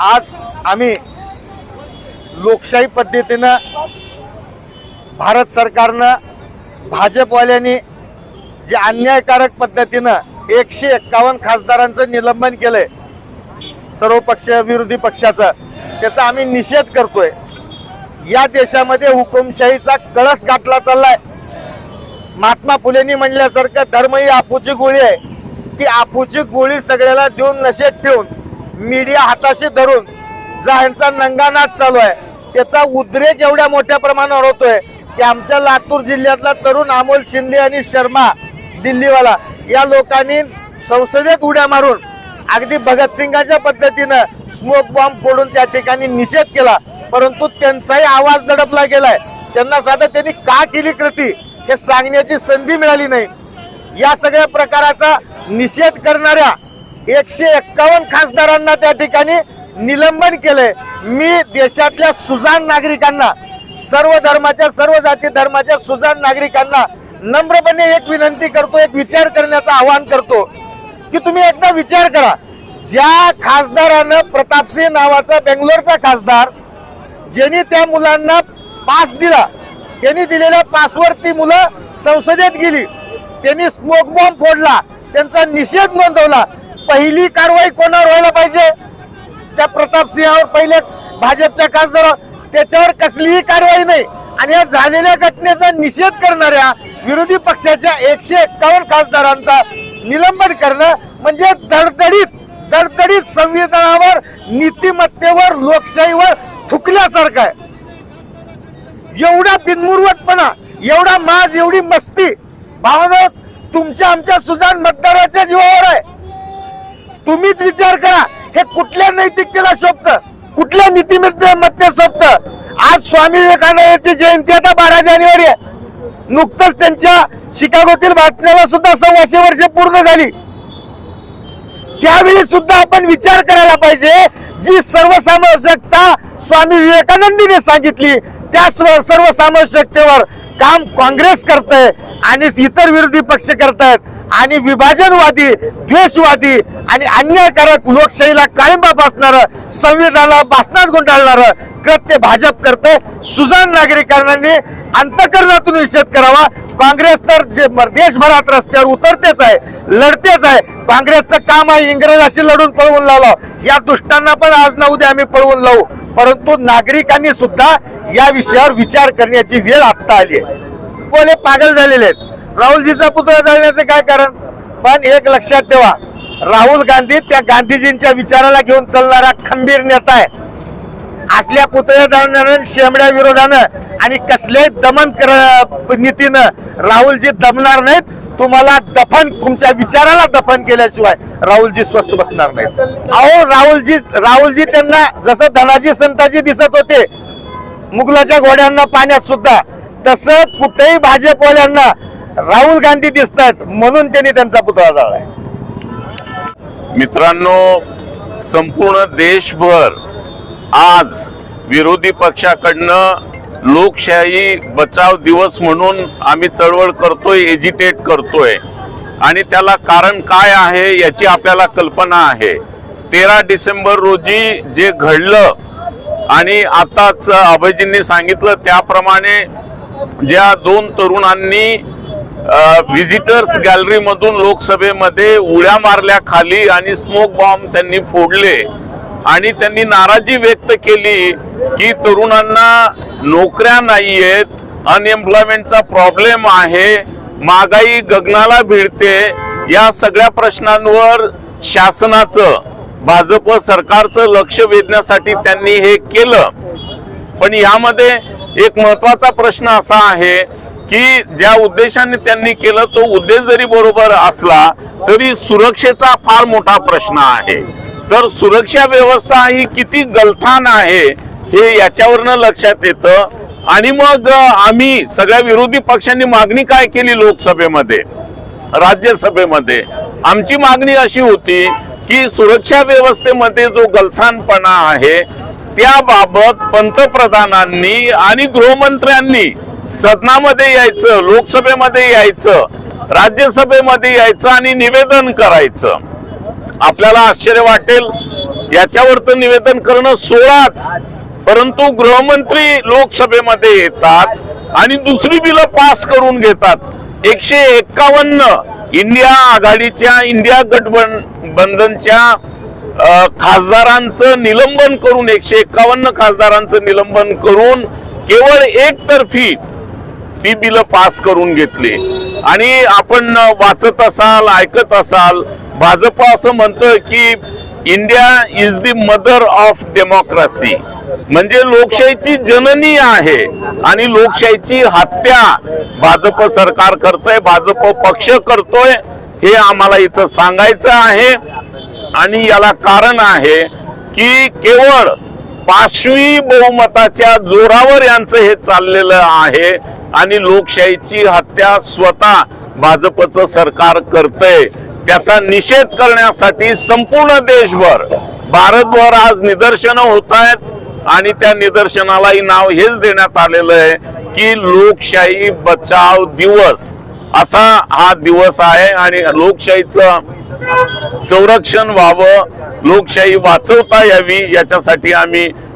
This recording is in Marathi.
आज आम्ही लोकशाही पद्धतीनं भारत सरकारनं भाजपवाल्यांनी जे अन्यायकारक पद्धतीनं एकशे एक्कावन्न खासदारांचं निलंबन केलंय सर्व पक्ष विरोधी पक्षाचं त्याचा आम्ही निषेध करतोय. या देशामध्ये हुकुमशाहीचा कळस गाठला चाललाय. महात्मा फुलेंनी म्हणल्यासारखं धर्म ही आपूची गोळी आहे. ती आपूची गोळी सगळ्याला देऊन नशेत ठेवून मीडिया हाताशी धरून जा यांचा नंगानाच चालू आहे. त्याचा उद्रेक एवढ्या मोठ्या प्रमाणावर होतोय की आमच्या लातूर जिल्ह्यातला तरुण अमोल शिंदे आणि शर्मा दिल्लीवाला या लोकांनी संसदेत उड्या मारून अगदी भगतसिंगाच्या पद्धतीनं स्मोक बॉम्ब फोडून त्या ठिकाणी निषेध केला. परंतु त्यांचाही आवाज दडपला गेलाय. त्यांना साधं त्यांनी का केली कृती हे सांगण्याची संधी मिळाली नाही. या सगळ्या प्रकाराचा निषेध करणाऱ्या एकशे एक्कावन्न खासदारांना त्या ठिकाणी निलंबन केलंय. मी देशातल्या सुजाण नागरिकांना सर्व धर्माच्या सर्व जाती धर्माच्या सुजाण नागरिकांना नम्रपणे एक विनंती करतो एक विचार करण्याचं आवाहन करतो की तुम्ही एकदा विचार करा. ज्या खासदारानं प्रतापसिंह नावाचा बेंगलोरचा खासदार ज्यांनी त्या मुलांना पास दिला त्यांनी दिलेल्या पासवर ती मुलं संसदेत गेली त्यांनी स्मोक बॉम्ब फोडला त्यांचा निषेध नोंदवला पहिली कारवाई कोणावर व्हायला पाहिजे? त्या प्रताप सिंहावर पहिले भाजपच्या खासदार त्याच्यावर कसलीही कारवाई नाही. आणि या झालेल्या घटनेचा निषेध करणाऱ्या विरोधी पक्षाच्या एकशे एक्कावन्न खासदारांचा निलंबन करणं म्हणजे दडदडीत दडदडीत संविधानावर नीतिमत्तेवर लोकशाहीवर थुकल्यासारखं आहे. एवढा बिनमुरवतपणा एवढा माज एवढी मस्ती भावना तुमच्या आमच्या सुजान मतदाराच्या जीवावर आहे. तुम्हीच विचार करा. हे कुठल्या नैतिकतेला शोभत कुठल्या नीतिमत्ते शोभत आज स्वामी विवेकानंदाची जयंती आता बारा जानेवारी आहे. नुकतंच त्यांच्या शिकागोतील भाषणाला सुद्धा सव्वाशे वर्ष पूर्ण झाली. त्यावेळी सुद्धा आपण विचार करायला पाहिजे जी सर्वसामावश्यकता स्वामी विवेकानंदीने सांगितली त्या सर्वसामावश्यकतेवर काम काँग्रेस करतंय आणि इतर विरोधी पक्ष करतायत. आणि विभाजनवादी द्वेषवादी आणि अन्यायकारक लोकशाहीला काळिंबा बसणार संविधानाला बासनात गुंडाळणार कृत्य भाजप करते सुजाण नागरिकांनी अंतकरणातून निषेध करावा. काँग्रेस तर जे देशभरात रस्त्यावर उतरतेच आहे लढतेच आहे. काँग्रेसचं काम आहे इंग्रजाशी लढून पळवून लावलं. या दुष्टांना पण आज ना उद्या आम्ही पळवून लावू. परंतु नागरिकांनी सुद्धा या विषयावर विचार करण्याची वेळ आत्ता आली आहे. बोले पागल झालेले आहेत. राहुलजीचा पुतळा जाळण्याचे काय कारण? पण एक लक्षात ठेवा राहुल गांधी त्या गांधीजींच्या विचाराला घेऊन चालणारा खंबीर नेता आहे. असल्या पुतळ्या जाळणाऱ्या शेमड्या विरोधानं आणि कसल्याही दमन कर नीतीनं राहुलजी दमणार नाहीत. तुम्हाला दफन तुमच्या विचाराला दफन केल्याशिवाय राहुलजी स्वस्त बसणार नाहीत. अहो राहुलजी राहुलजी त्यांना जसं धनाजी संताजी दिसत होते मुघलाच्या घोड्यांना पाण्यात सुद्धा तसं कुठेही भाजपवाल्यांना राहुल गांधी दिसतात म्हणून त्यांनी त्यांचा पुतळा जाळलाय. मित्रांनो संपूर्ण देशभर आज विरोधी पक्षाकडनं लोकशाही बचाव दिवस म्हणून आम्ही चळवळ करतोय एजिटेट करतोय. आणि त्याला कारण काय आहे याची आपल्याला कल्पना आहे. तेरा डिसेंबर रोजी जे घडलं आणि आताच अभयजींनी सांगितलं त्याप्रमाणे ज्या दोन तरुणांनी व्हिजिटर्स गॅलरीमधून लोकसभेमध्ये उड्या मारल्या खाली आणि स्मोक बॉम्ब त्यांनी फोडले. आणि त्यांनी नाराजी व्यक्त केली की तरुणांना नोकऱ्या नाहीयेत अनएम्प्लॉयमेंटचा प्रॉब्लेम आहे महागाई गगनाला भिडते या सगळ्या प्रश्नांवर शासनाचं भाजप सरकारचं लक्ष वेधण्यासाठी त्यांनी हे केलं. पण यामध्ये एक महत्त्वाचा प्रश्न असा आहे की ज्या उद्देशाने त्यांनी केलं तो उद्देश जरी बरोबर असला तरी सुरक्षेचा फार मोठा प्रश्न आहे. तर सुरक्षा व्यवस्था ही किती गलथान आहे हे याच्यावरनं लक्षात येतं. आणि मग आम्ही सगळ्या विरोधी पक्षांनी मागणी काय केली लोकसभेमध्ये? राज्यसभेमध्ये? आमची मागणी अशी होती की सुरक्षा व्यवस्थेमध्ये जो गलथानपणा आहे त्याबाबत पंतप्रधानांनी आणि गृहमंत्र्यांनी सदनामध्ये यायचं लोकसभेमध्ये यायचं राज्यसभेमध्ये यायचं आणि निवेदन करायचं. आपल्याला आश्चर्य वाटेल याच्यावर तर निवेदन करणं सोळाच. परंतु गृहमंत्री लोकसभेमध्ये येतात आणि दुसरी बिलं पास करून घेतात. एकशे एक्कावन्न इंडिया आघाडीच्या इंडिया गठबंधनच्या खासदारांचं निलंबन करून एकशे एक्कावन्न खासदारांचं निलंबन करून केवळ एकतर्फी ती बिलं पास करून घेतली. आणि आपण वाचत असाल ऐकत असाल भाजप असं म्हणतं की India is the mother of democracy. म्हणजे लोकशाहीची जननी आहे आणि लोकशाहीची हत्या भाजप सरकार करतोय भाजप पक्ष करतोय हे आम्हाला इथं सांगायचं आहे. आणि याला कारण आहे की केवळ पाचवी बहुमताच्या जोरावर यांचं हे चाललेलं आहे. आणि लोकशाहीची हत्या स्वतः भाजपचं सरकार करतंय. त्याचा निषेध करण्यासाठी संपूर्ण देशभर भारतभर आज निदर्शनं होत आहेत आणि त्या निदर्शनालाही नाव हेच देण्यात आलेलं आहे की लोकशाही बचाव दिवस असा हा दिवस आहे आणि लोकशाहीचं संरक्षण व्हावं लोकशाही वाचवता यावी याच्यासाठी आम्ही